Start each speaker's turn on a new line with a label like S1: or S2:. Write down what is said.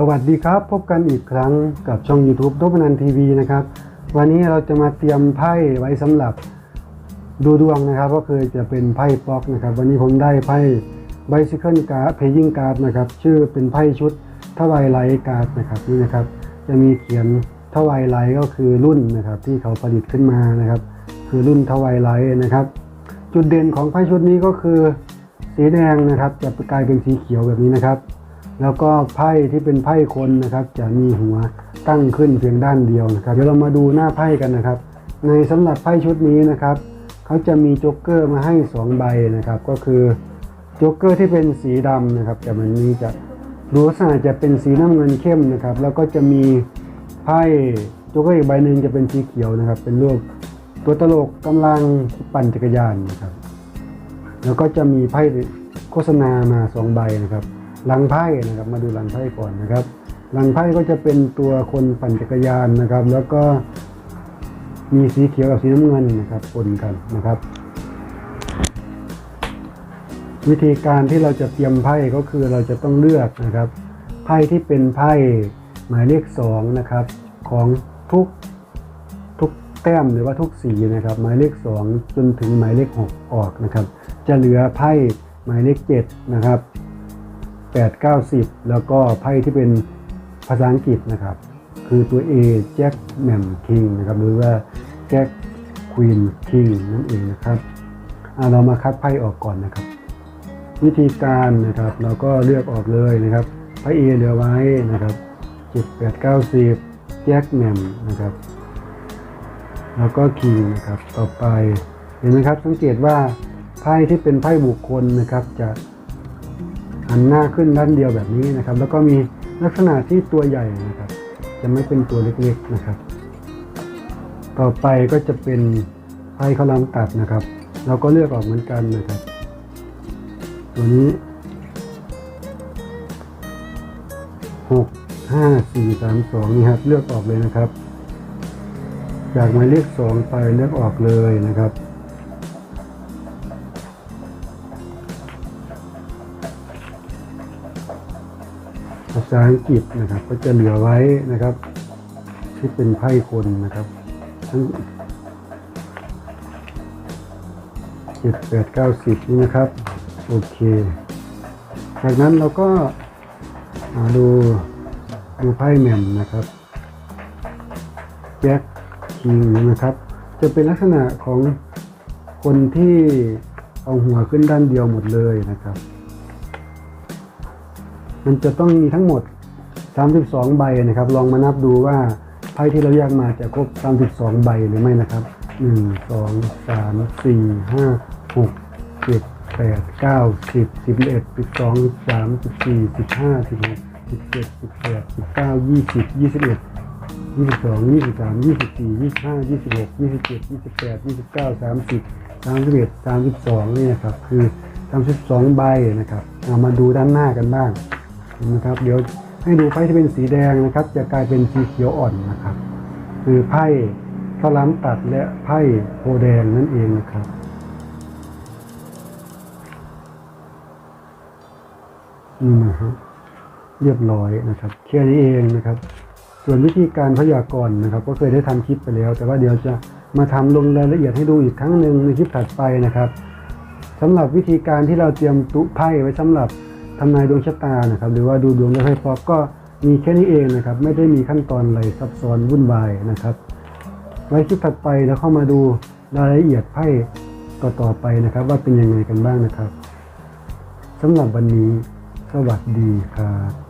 S1: สวัสดีครับพบกันอีกครั้งกับช่อง YouTube ดบนันทีวีนะครับวันนี้เราจะมาเตรียมไพ่ไว้สำหรับ ดูดวงนะครับก็คือจะเป็นไพ่ป๊อกนะครับ วันนี้ผมได้ไพ่ Bicycle Card p เพย i n g Card นะครับ ชื่อเป็นไพ่ชุดทวายไลท์การ์ดนะครับนี่นะครับ จะมีเขียนทวายไลท์ก็คือรุ่นนะครับ ที่เขาผลิตขึ้นมานะครับ คือรุ่นทวายไลท์นะครับ จุดเด่นของไพ่ชุดนี้ก็คือสีแดงนะครับ จะกลายเป็นสีเขียวแบบนี้นะครับแล้วก็ไพ่ที่เป็นไพ่คนนะครับ จะมีหัวตั้งขึ้นเพียงด้านเดียวนะครับเดี๋ยวเรามาดูหน้าไพ่กันนะครับ ในสำหรับไพ่ชุดนี้นะครับเขาจะมีโจ๊กเกอร์มาให้2ใบนะครับก็คือโจ๊กเกอร์ที่เป็นสีดำนะครับแต่มันนี้จะรูลาจะเป็นสีน้ำเงินเข้มนะครับ แล้วก็จะมีไพ่โจ๊กเกอร์อีกใบหนึ่งจะเป็นสีเขียวนะครับ เป็นรูปตัวตลกกำลังปั่นจักรยานนะครับ แล้วก็จะมีไพ่โฆษณามา2ใบนะครับลังไพ่นะครับมาดูลังไพ่ก่อนนะครับลังไพ่ก็จะเป็นตัวคนปั่นจักรยานนะครับแล้วก็มีสีเขียวกับสีน้ำเงินนะครับปนกันนะครับ วิธีการที่เราจะเตรียมไพ่ก็คือเราจะต้องเลือกนะครับ ไพ่ที่เป็นไพ่หมายเลข2นะครับของทุกทุกแต้มหรือว่าทุกสีนะครับ หมายเลข 2 จนถึงหมายเลข 6 ออกนะครับ จะเหลือไพ่หมายเลข7นะครับ8 9 0 แล้วก็ไพ่ที่เป็นภาษาอังกฤษนะครับ คือตัว A แจ็คแมมคิงนะครับหรือว่าแจ็คควีนคิงนั่นเองนะครับเรามาคัดไพ่ออกก่อนนะครับ วิธีการนะครับเราก็เลือกออกเลยนะครับไพ่เอเหลือไว้นะครับ7 8 9 0แจ็คแมมนะครับแล้วก็คิงนะครับต่อไปเห็นไหมครับสังเกตว่าไพ่ที่เป็นไพ่บุคคลนะครับจะหันหน้าขึ้นด้านเดียวแบบนี้นะครับ แล้วก็มีลักษณะที่ตัวใหญ่นะครับ จะไม่เป็นตัวเล็กๆนะครับ ต่อไปก็จะเป็นไพ่ข้าวลามตัดนะครับ เราก็เลือกออกเหมือนกันนะครับตัวนี้หกห้าสี่สามสองนี่ครับ เลือกออกเลยนะครับ จากหมายเลขสองไปเลือกออกเลยนะครับษาอังกฤษนะครับก็จะเหลือไว้นะครับ ที่เป็นไพ่คนนะครับทั้งเจ็ดแปดเก้าสิบนี่นะครับ โอเคจากนั้นเราก็ดูดูไพ่แมมนะครับ แจ็คคิงนะครับ จะเป็นลักษณะของคนที่เอาหัวขึ้นด้านเดียวหมดเลยนะครับมันจะต้องมีทั้งหมด 32 ใบนะครับ ลองมานับดูว่าไพ่ที่เราแยกมาจะครบ 32 ใบหรือไม่นะครับ 1 2 3 4 5 6 7 8 9 10 11 12 13 14 15 16 17 18 19 20 21 22 23 24 25 26 27 28 29 30 31 32นี่นะครับคือ 32 ใบนะครับเอามาดูด้านหน้ากันบ้างนะครับเดี๋ยวให้ดูไพ่ที่เป็นสีแดงนะครับ จะกลายเป็นสีเขียวอ่อนนะครับ คือไพ่ข้าล้ำตัดและไพ่โพแดงนั่นเองนะครับนี่นะฮะเรียบร้อยนะครับแค่นี้เองนะครับ ส่วนวิธีการพยากรณ์นะครับก็เคยได้ทำคลิปไปแล้ว แต่ว่าเดี๋ยวจะมาทำลงรายละเอียดให้ดูอีกครั้งหนึ่งในคลิปถัดไปนะครับ สำหรับวิธีการที่เราเตรียมตุ้ไพ่ไว้สำหรับทำนายดวงชะตานะครับ หรือว่าดูดวงแล้วหไพ่อกก็มีแค่นี้เองนะครับ ไม่ได้มีขั้นตอนอะไรซับซ้อนวุ่นวายนะครับ ไว้คลิปถัดไปแล้วเข้ามาดูรายละเอียดไพ่ต่อๆไปนะครับ ว่าเป็นยังไงกันบ้างนะครับสำหรับวันนี้สวัสดีครับ